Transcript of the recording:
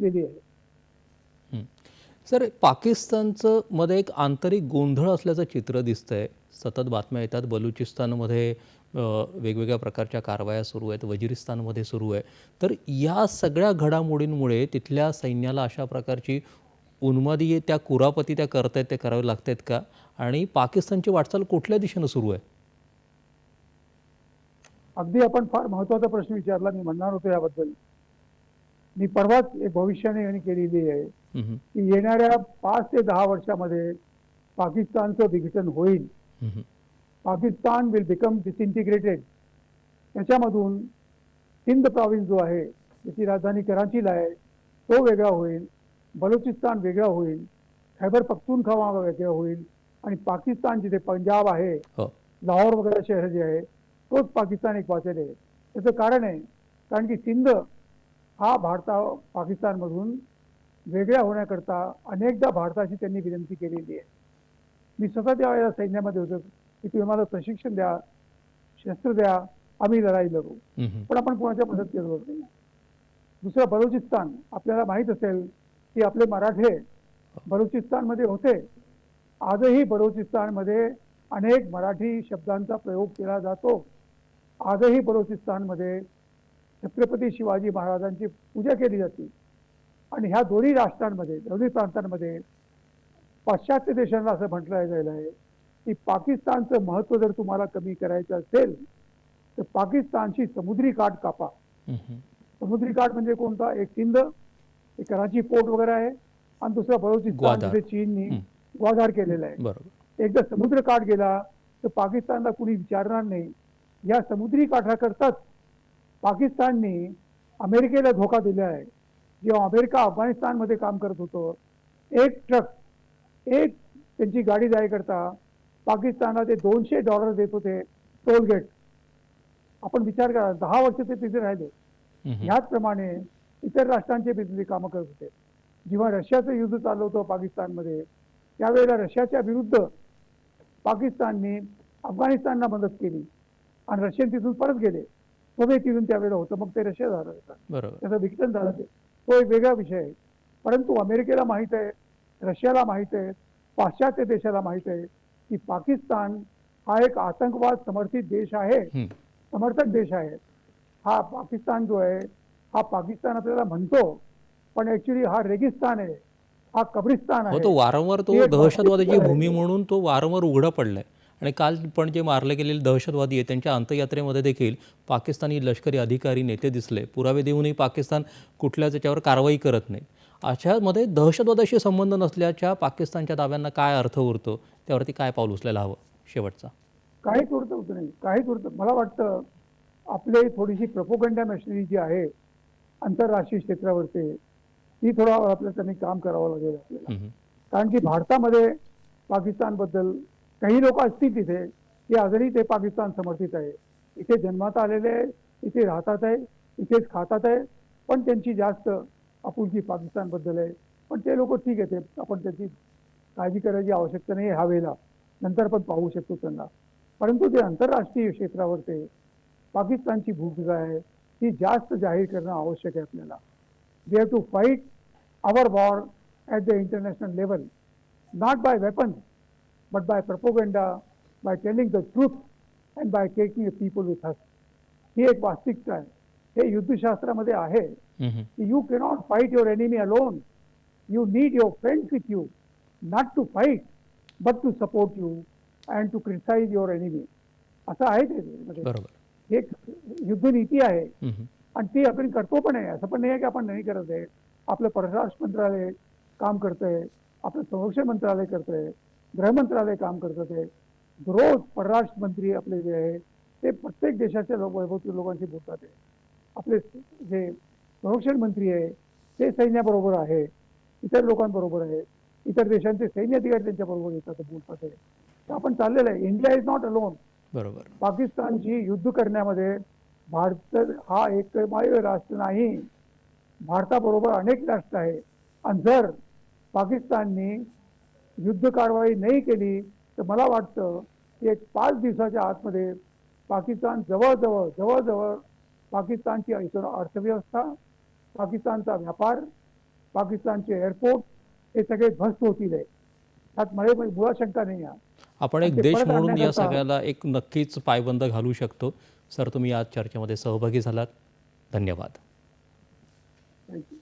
घेतलेली आहे. सर पाकिस्तानचं मध्ये एक आंतरिक गोंधळ असल्याचं चित्र दिसतंय. सतत बातम्या येतात बलुचिस्तानमध्ये वेगवेगळ्या प्रकारच्या कारवाया सुरू आहेत वजिरिस्तानमध्ये सुरू आहे. तर या सगळ्या घडामोडींमुळे तिथल्या सैन्याला अशा प्रकारची उन्मादी त्या कुरापती त्या करतायत ते करावे लागतायत का? आणि पाकिस्तानची वाटचाल कुठल्या दिशेनं सुरू आहे? अगदी आपण फार महत्त्वाचा प्रश्न विचारला मी म्हणणार होतो याबद्दल. मी परवाच एक भविष्याने केलेली आहे. की येणाऱ्या पाच ते दहा वर्षामध्ये पाकिस्तानचं विघटन होईल. पाकिस्तान विल बिकम डिसइंटिग्रेटेड त्याच्यामधून सिंध प्रॉविन्स जो आहे त्याची राजधानी कराचीला आहे तो वेगळा होईल. बलुचिस्तान वेगळा होईल. खैबर पख्तूनख्वा वेगळा होईल. आणि पाकिस्तान जिथे पंजाब आहे हो. लाहोर वगैरे शहर जे आहे तोच पाकिस्तान एक वाचेल आहे. त्याचं कारण आहे कारण की सिंध हा भारता पाकिस्तानमधून वेगळ्या होण्याकरता अनेकदा भारताची त्यांनी विनंती केलेली आहे. मी स्वतः त्यावेळेला सैन्यामध्ये होतो. की तुम्ही मला प्रशिक्षण द्या शस्त्र द्या आम्ही लढाई लढू. पण आपण कोणाच्या मदत केलं नाही. दुसरं बलुचिस्तान आपल्याला माहीत असेल की आपले मराठे बलुचिस्तानमध्ये होते. आजही बलुचिस्तानमध्ये अनेक मराठी शब्दांचा प्रयोग केला जातो. आजही बलुचिस्तानमध्ये छत्रपती शिवाजी महाराजांची पूजा केली जाते आणि ह्या दोन्ही राष्ट्रांमध्ये दोन्ही प्रांतांमध्ये पाश्चात्य देशांना असं म्हटलं गेलं आहे की पाकिस्तानचं महत्त्व जर तुम्हाला कमी करायचं असेल तर पाकिस्तानची समुद्री काठ कापा. समुद्री काठ म्हणजे कोणता एक सिंध एक कराची पोर्ट वगैरे आहे आणि दुसरा ग्वादार. जिथे चीननी. ग्वादार केलेला आहे बरोबर एकदा समुद्र काठ गेला तर पाकिस्तानला कुणी विचारणार नाही या समुद्री काठाकरताच पाकिस्तानने अमेरिकेला धोका दिला आहे. जेव्हा अमेरिका अफगाणिस्तानमध्ये काम करत होतं एक ट्रक एक त्यांची गाडी जायकरता पाकिस्तानला ते दोनशे डॉलर देत होते टोल गेट आपण विचार करा दहा वर्ष ते तिथे राहिले. ह्याचप्रमाणे इतर राष्ट्रांचे बिजली कामं करत होते. जेव्हा रशियाचं युद्ध चाललं होतं पाकिस्तानमध्ये त्यावेळेला रशियाच्या विरुद्ध पाकिस्तानने अफगाणिस्तानला मदत केली आणि रशियन तिथून परत गेले. सोव्हिएत युनियन त्यावेळेला होतं मग ते रशिया झालं होतं. त्याचं विघटन झालं ते. तो एक वेगळा विषय आहे. परंतु अमेरिकेला माहीत आहे रशियाला माहीत आहे पाश्चात्य देशाला माहीत आहे की पाकिस्तान हा एक आतंकवाद समर्थित देश आहे. हं. समर्थक देश आहे. हा पाकिस्तान जो आहे हा पाकिस्तान आपल्याला म्हणतो पण ऍक्च्युली हा रेगिस्तान आहे हा कब्रिस्तान हो आहे तो वारंवार तो दहशतवादाची भूमी. म्हणून तो वारंवार उघडा पडलाय. आणि काल पण जे मारले गेलेले दहशतवादी आहेत त्यांच्या अंत्ययात्रेमध्ये देखील पाकिस्तानी लष्करी अधिकारी नेते दिसले. पुरावे देऊनही पाकिस्तान कुठल्याच याच्यावर कारवाई करत नाही. अशामध्ये दहशतवादाशी संबंध नसल्याच्या पाकिस्तानच्या दाव्यांना काय अर्थ उरतो? त्यावरती काय पाऊल उचलायला हवं? शेवटचा. काहीच उरत होत नाही. काहीच उरत मला वाटतं आपली थोडीशी प्रपोगंडा मशिनरी जी आहे आंतरराष्ट्रीय क्षेत्रावरती ती थोडा आपल्याला त्यांनी काम करावं लागेल आपल्याला. कारण की भारतामध्ये पाकिस्तानबद्दल काही लोक असतील तिथे की अजूनही ते पाकिस्तान समर्थित आहे. इथे जन्मात आलेले आहे इथे राहतात आहे इथेच खातात आहे पण त्यांची जास्त आपुलकी पाकिस्तानबद्दल आहे. पण ते लोक ठीक आहे ते आपण त्याची काळजी करायची आवश्यकता नाही ह्या वेळेला. नंतर पण पाहू शकतो त्यांना. परंतु ते आंतरराष्ट्रीय क्षेत्रावर ते पाकिस्तानची भूमिका आहे ती जास्त जाहीर करणं आवश्यक आहे आपल्याला. We have to fight our war at the international level not by weapons but by propaganda, by telling the truth, and by taking the people with us. ही एक वास्तविकता आहे. हे युद्धशास्त्रामध्ये आहे. की you cannot fight your enemy alone you need your friends with you not to fight but to support you and to criticise your enemy असं आहे ते एक युद्धनीती आहे. आणि ती आपण करतो पण आहे. असं पण नाही आहे की आपण नाही करत आहे. आपलं परराष्ट्र मंत्रालय काम करतंय. आपलं संरक्षण मंत्रालय करतंय. गृह मंत्रालय काम करतं ते रोज परराष्ट्र मंत्री आपले जे आहे ते प्रत्येक देशाच्या लोक वैभवतील लोकांशी बोलतात आहे आपले जे संरक्षण मंत्री आहे ते सैन्याबरोबर आहे इतर लोकांबरोबर आहे इतर देशांचे सैन्य अधिकारी त्यांच्याबरोबर येतात बोलतात आहे तर आपण चाललेलं आहे. India is not alone. बरोबर. पाकिस्तानची युद्ध करण्यामध्ये भारत हा एकमेव राष्ट्र नाही. भारताबरोबर अनेक राष्ट्र आहे आणि जर पाकिस्तानने युद्ध कारवाई नाही केली तर मला वाटतं की एक पाच दिवसाच्या आतमध्ये पाकिस्तान जवळजवळ जवळजवळ पाकिस्तानची अर्थव्यवस्था पाकिस्तानचा व्यापार पाकिस्तानचे एअरपोर्ट हे सगळे ध्वस्त होतील आहे त्यात मला मुळात शंका नाही आहे. आपण एक देश म्हणून या सगळ्याला एक नक्कीच पायबंद घालू शकतो. सर तुम्ही आज चर्चेमध्ये सहभागी झालात. धन्यवाद. थँक्यू